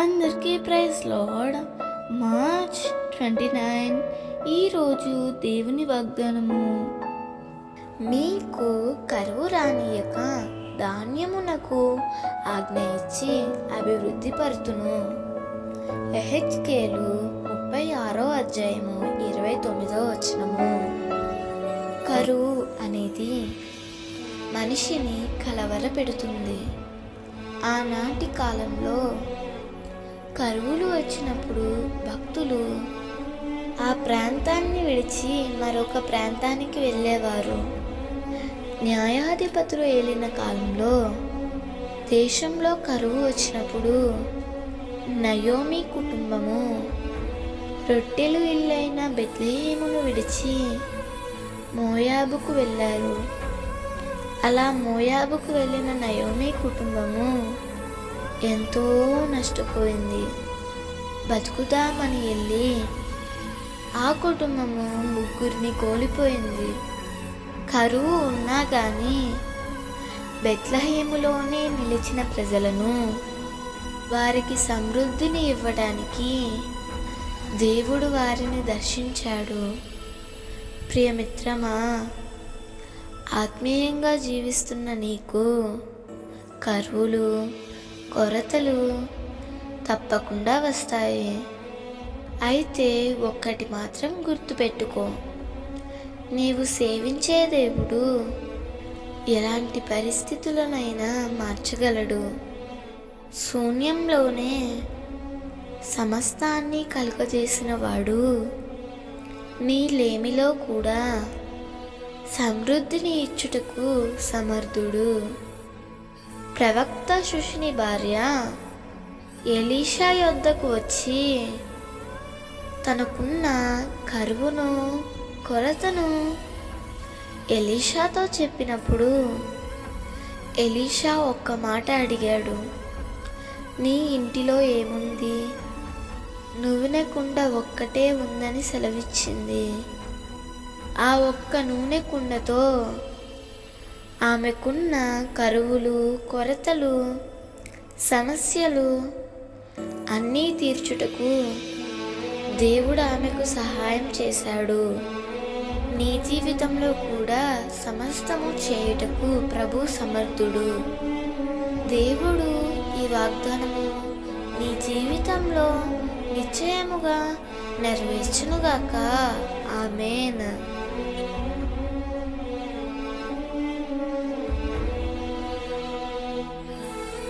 అందరికీ praise lord. March twenty nine ఈరోజు దేవుని వాగ్దానము. మీకు కరువు రానియక ధాన్యమునకు ఆజ్ఞ ఇచ్చి అభివృద్ధి పరుతును. ఎహెచ్కేలు ముప్పై ఆరో అధ్యాయము ఇరవై తొమ్మిదో వచనము. కరువు అనేది మనిషిని కలవర పెడుతుంది ఆనాటి కాలంలో కరువులు వచ్చినప్పుడు భక్తులు ఆ ప్రాంతాన్ని విడిచి మరొక ప్రాంతానికి వెళ్ళేవారు. న్యాయాధిపతులు ఏలిన కాలంలో దేశంలో కరువు వచ్చినప్పుడు నయోమి కుటుంబము రొట్టెలు ఇల్లైన బెత్లహేమును విడిచి మోయాబుకు వెళ్ళారు. అలా మోయాబుకు వెళ్ళిన నయోమి కుటుంబము ఎంతో నష్టపోయింది. బతుకుదామని వెళ్ళి ఆ కుటుంబము ముగ్గురిని కోల్పోయింది. కరువు ఉన్నా కానీ బెత్లహేములోనే నిలిచిన ప్రజలను వారికి సమృద్ధిని ఇవ్వడానికి దేవుడు వారిని దర్శించాడు. ప్రియమిత్రమా ఆత్మీయంగా జీవిస్తున్న నీకు కరువులు కొరతలు తప్పకుండా వస్తాయి. అయితే ఒక్కటి మాత్రం గుర్తుపెట్టుకో. నీవు సేవించే దేవుడు ఎలాంటి పరిస్థితులనైనా మార్చగలడు. శూన్యంలోనే సమస్తాన్ని కలుగజేసిన వాడు నీ లేమిలో కూడా సమృద్ధిని ఇచ్చుటకు సమర్థుడు. ప్రవక్త శుషిని భార్య ఎలీషా యొద్దకు వచ్చి తనకున్న కరువును కొరతను ఎలీషాతో చెప్పినప్పుడు ఎలీషా ఒక్క మాట అడిగాడు. నీ ఇంటిలో ఏముంది? నూనె కుండ ఒక్కటే ఉందని సెలవిచ్చింది. ఆ ఒక్క నూనె కుండతో ఆమెకున్న కరువులు కొరతలు సమస్యలు అన్నీ తీర్చుటకు దేవుడు ఆమెకు సహాయం చేశాడు. నీ జీవితంలో కూడా సమస్తము చేయుటకు ప్రభు సమర్థుడు. దేవుడు ఈ వాగ్దానము నీ జీవితంలో నిశ్చయముగా నెరవేర్చునుగాక. ఆమెన్.